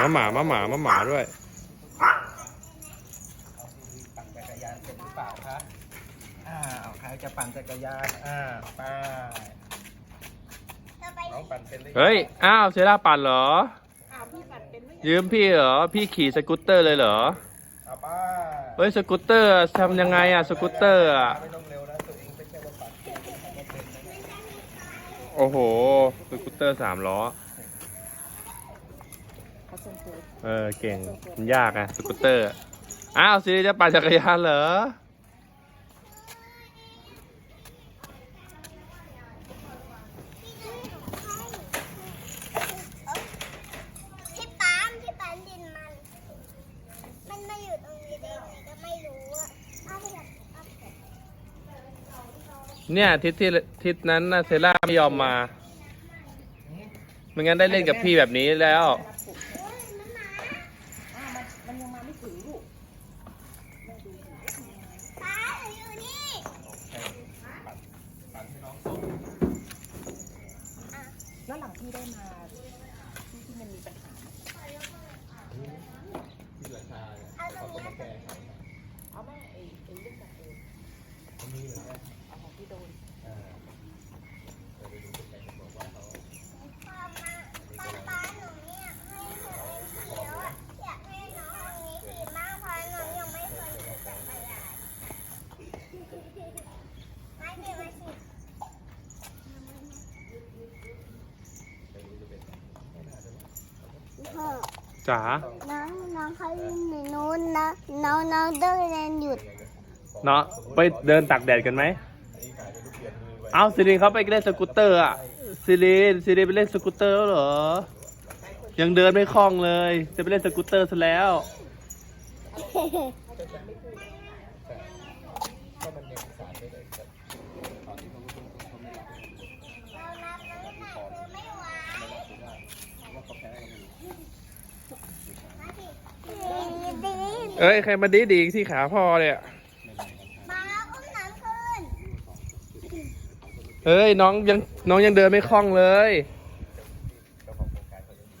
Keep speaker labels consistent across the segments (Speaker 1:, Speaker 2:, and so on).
Speaker 1: มาหมามาหมามาหมาด้วย
Speaker 2: ปั่นจักรยานเป็นหรือเปล่าคะอ้าวใครจะปั่นจักรยานอ้าวไป
Speaker 3: เราไป
Speaker 2: น้องปั่นเป็นหรือ
Speaker 1: เฮ้ยอ้าวเซล่าปั่นเหรอ
Speaker 4: อ้าวพี่ปัดเป็นไหม
Speaker 1: ยืมพี่เหรอพี่ขี่สกูตเตอร์เลยเหรอ
Speaker 2: เอาไป
Speaker 1: เฮ้ยสกูตเตอร์ทำยังไงอะสกูตเตอร์อะ
Speaker 2: ไม่ต้องเร็วนะตัวเองไม่ใช่ว่าปั่นเก่งทำไม่เป็นนะ
Speaker 1: โอ้โหสกูตเตอร์สามล้อ
Speaker 4: เขาส่งตัว
Speaker 1: เออเก่งมันยากอะสกูตเตอร์อ้าวซีจะปั่นจักรยานเหรอ
Speaker 3: พี่ปามพี่ปามดินมัน มันมาอยู่ตรงนี้ได้ไงก็ไม่รู้อะเอาไปแบบเอาไป
Speaker 1: เนี่ยทิศที่ทิศนั้นนะเซล่าไม่ยอมมาไม่งั้นได้เล่นกับพี่แบบนี้แล้ว
Speaker 3: เฮ้ยมันมา
Speaker 4: อ้าวมันมันยังมาไม่ ถึงลูก
Speaker 3: ป้าอยู่นี่
Speaker 2: ปั่นให้น้องสอง
Speaker 4: แล้วหลังพี่ได้มาที่ที่มันมีปัญหาไหม
Speaker 2: ที่ราชาเนี่ย
Speaker 3: เอาตร
Speaker 2: เขา
Speaker 3: ง
Speaker 2: ก็
Speaker 3: เนี้ย
Speaker 2: มาแก้ไข
Speaker 4: เอาแม่ไอ้ไอ้ลูกกับเอง
Speaker 2: ตรงนี้เลยนะ
Speaker 4: เอาของพี่โดน
Speaker 2: อ่าเดี๋ยวไปดูใกล้ๆบอกว่าเขา
Speaker 3: ป้ามาป้าป้าหนูไม่อยากให้หนูเขียวอะอยากให้น้องคนนี้ขี่มากเพราะหนูยังไม่เคยขี่จักรยานไม่เคยมาขี่ พ่อ
Speaker 1: จ๋า
Speaker 3: น้องน้องเขาอยู่ในนู้นนะน้องน้องเดินเรียนหยุด
Speaker 1: เนาะไปเดินตากแดดกันไหมเอาซิรินเขาไปเล่นสกูตเตอร์อะซิรินซิรินไปเล่นสกูตเตอร์แล้วเหรอ ยังเดินไม่คล่องเลย จะไปเล่นสกูตเตอร์ซะแล้ว
Speaker 2: ก็มันยังสารไม่ได้แต่ตอนที่เขารู้เขาไม่รับ
Speaker 3: เรานับน้ำหนักคือไม่ไหว
Speaker 2: ว่าเขาแพ้กันอยู่
Speaker 3: ดีดี
Speaker 1: เอ้ย ใครมาดีดีที่ขาพ่อเนี่ย
Speaker 3: มาอุ้มน้ำขึ้น
Speaker 1: เฮ้ย น้องยังน้องยังเดินไม่คล่องเลย
Speaker 2: เจ้าของโครงการเขาจะมี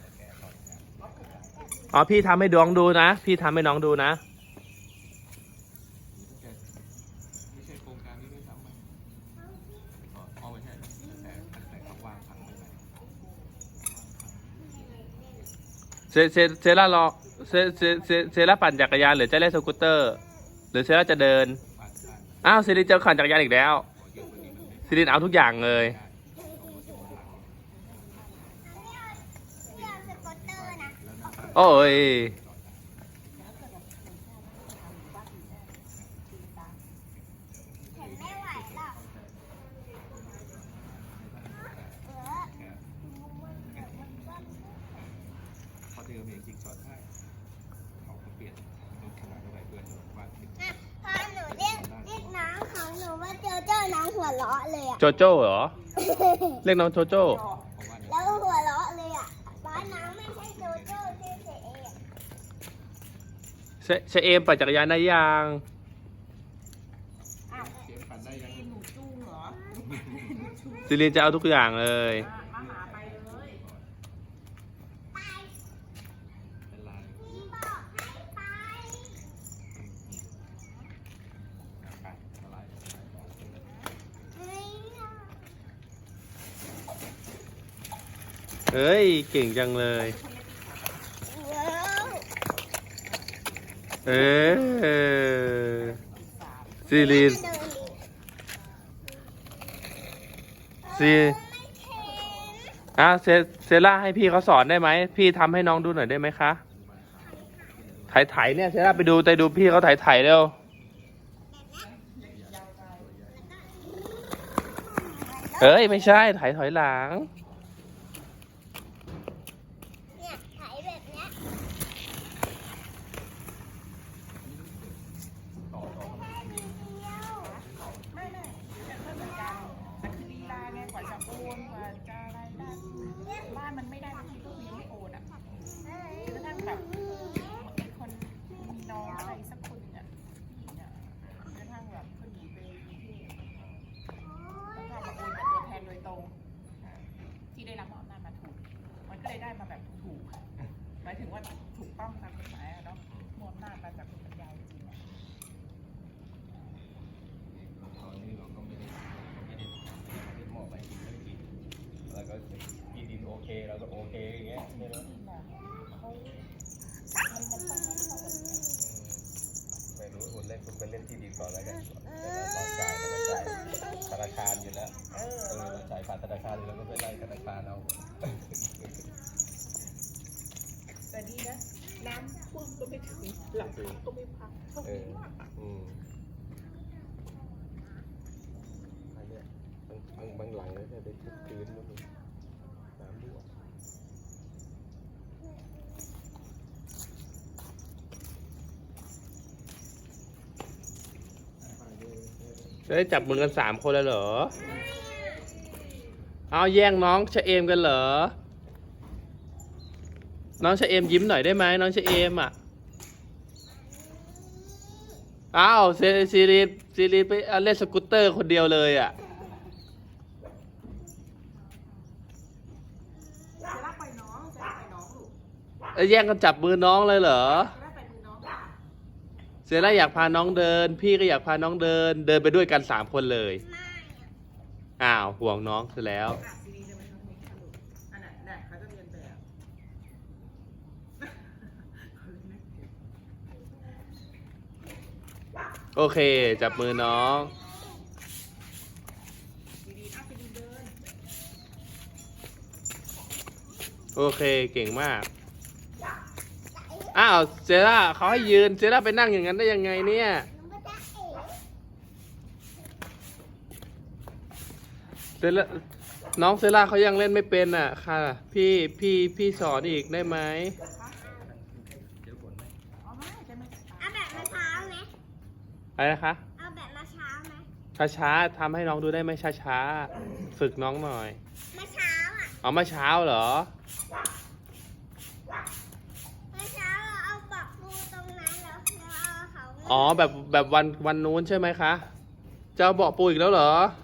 Speaker 2: ให้แก้ตอนงาน
Speaker 1: อ๋อ พี่ทำให้น้องดูนะ พี่ทำให้น้องดูนะ
Speaker 2: ไม่ใช่โครงการนี้ด้วยซ้ำไหมอ๋อไม่ใช่แต่แต่เขาวางพังไว้ไหน
Speaker 1: เซเซเซล่ารอ เซเซเซเซล่าปั่นจักรยานหรือจะเล่นสกูตเตอร์ หรือเซล่าจะเดิน อ้าวซิรินจะขันจักรยานอีกแล้วซิรินเอาทุกอย่างเลย
Speaker 3: พี่เอเตอร์นะ
Speaker 1: โอ้ย
Speaker 3: เห็นไม่ไหวหรอกเออ
Speaker 2: เขาเอเมียจริงช็อตให้เขาเปลี่ยนรถขนาดอะไรเพื่อนว่าคิด
Speaker 3: นะพอหนูเรียกเรียกน้องของหนูว่าเจ้าเจ้น้องหัวเราะเลยอะ
Speaker 1: โจโจ้เหรอ เรียกน้องโจโจ้
Speaker 2: เพราว่า
Speaker 3: แล้วหัวเราะเลยอะบ้านน้องไม่ใช่โจโจ้ชื่อเสเอง
Speaker 1: เซเซเอมปั่นจักรยานได้ยัง
Speaker 2: เกมปั่นได้ยัง
Speaker 4: หนูจูงเหรอ
Speaker 1: ซิรินจะเอาทุกอย่างเลย
Speaker 4: อะมาหาไปเลย
Speaker 2: เป็นลาย
Speaker 3: พี่บอกให้ไป
Speaker 2: ไปอะไร
Speaker 3: เฮ้ย
Speaker 1: เอ้ย เก่งจังเลย เออซิรินซีอะเซเซล่าให้พี่เขาสอนได้ไหม พี่ทำให้น้องดูหน่อยได้ไหมคะไถไถเนี่ยเซล่าไปดูไปดูพี่เขาไถไถเร็ว เอ้ย ไม่ใช่ไถถอยหลัง
Speaker 3: เนี่ยไถแบบเนี้ย
Speaker 2: ต่อต่อ
Speaker 3: ได้ทีเดียว
Speaker 4: ไม่ไม่แต่ก็เหมือนกันแต่คือลีลาไงกว่าจะโอนกว่าจะอะไรได้บ้านมันไม่ได้บางทีก็มีไม่โอนอะ
Speaker 3: เอ้ย
Speaker 4: กระทั่งแบบมีคนมีน้องอะไรสักคนหนึ่งอะผู้หญิงอะกระทั่งแบบเขาหนีไปกรุงเทพแล้วก็มาโอนเป็นตัวแทนโดยตรงอะที่ได้รับมอบอำนาจมาถูก มันก็เลยได้มาแบบถูกๆ หมาย ถึงว่าถูกต้องตามกฎหมายอะเนาะมวลหน้าจมาจากคุณปัญญาจริงๆอะ
Speaker 2: ตอนนี้เราก็ไม่ได้ไม่ได้ไม่ได้มอบไปไม่ได้กินแล้วก็ที่ดินโอเคเราก็โอเคอย่างเงี้ยใช่ไหม
Speaker 4: จริงอะเขามันมันต้องให้เขาแบบนี้
Speaker 2: ไม่รู้คุณเล่นคุณไปเล่นที่ดินก่อนแล้วกันเราจ่ายเราก็จ่ายธนาคารอยู่แล้ว
Speaker 4: เออ
Speaker 2: เออเราจ่ายผ่านธนาคารอยู่แล้วก็ไปไล่ธนาคารเอา
Speaker 4: แต่ดี น้ำท่วมก็ไม่ถึงหลังคาก็ไม่พังโชค
Speaker 2: เอ
Speaker 4: ดีมากอะ
Speaker 2: อืมอันเนี้ยบางบางบางหลังเนี่ยได้ทุกคืนแล้วมีน้ำรั่ว
Speaker 1: จะได้จับมือกันสามคนแล้วเหรอ เอาแย่งน้องชะเอมกันเหรอ น้องชะเอมยิ้มหน่อยได้ไหมน้องชะเอมอะอ้าวซีซีรีสซีรีสไปเล่นสกูตเตอร์คนเดียวเลยอะ
Speaker 4: จะลากไปน้องจะลากไปน้องลูก
Speaker 1: แล้วแย่งกันจับมือน้องเลยเหรอ
Speaker 4: จะลากไปมือน้องค่ะ
Speaker 1: เซร่าอยากพาน้องเดิน พี่ก็อยากพาน้องเดิน เดินไปด้วยกันสามคนเลย
Speaker 3: อ้า
Speaker 1: วห่วงน้องซะแล้ว
Speaker 4: อะซีดีจะไปทำนี้ค่ะลูกอันไหนไหนเขาจะเรียนแบบ
Speaker 1: โอเค จับมือน้องโอเคเก่งมาก อ้าวเซร่าเขาให้ยืนเซร่าไปนั่งอย่างนั้นได้ยังไงเนี่ย
Speaker 3: หนูก็จะเอ๋
Speaker 1: เซร่าน้องเซร่าเขายังเล่นไม่เป็นอะค่ะ พี่พี่พี่สอนอีกได้ไหม
Speaker 2: เดี๋ยวฝนไหม
Speaker 4: เอาไม่จะไม่ตา
Speaker 3: เอาแบบมาเช้าไหม
Speaker 1: อะไรนะคะ
Speaker 3: เอาแบบมาเช้าไหม
Speaker 1: ช้าๆทำให้น้องดูได้ไหมช้าๆฝึกน้องหน่อย
Speaker 3: มาเช้าอะ
Speaker 1: เอามาเช้าเหรอ
Speaker 3: มาเช้าเราเอาปักปูตรงนั้นแล้วแล้วเอาเขา
Speaker 1: อ๋อแบบแบบวันวันนู้นใช่ไหมคะ จะเอาเบาะปูอีกแล้วเหรอ
Speaker 3: ใ